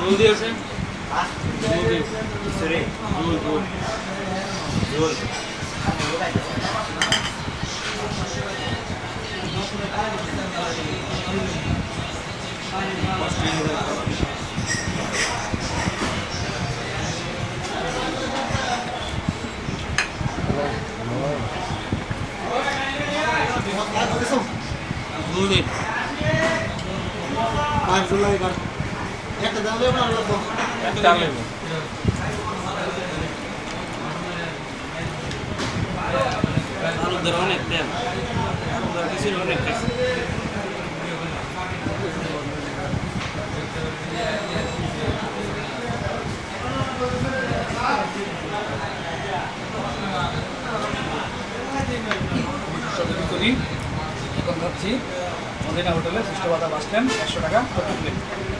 জলদি আছে জলদি সরে জল জল জল Thank you. অনেক দর কিছু অনেক এখন ভাবছি মদিনা হোটেলে সৃষ্টবাদা বাস স্ট্যান্ড একশো টাকা প্রতি প্লেট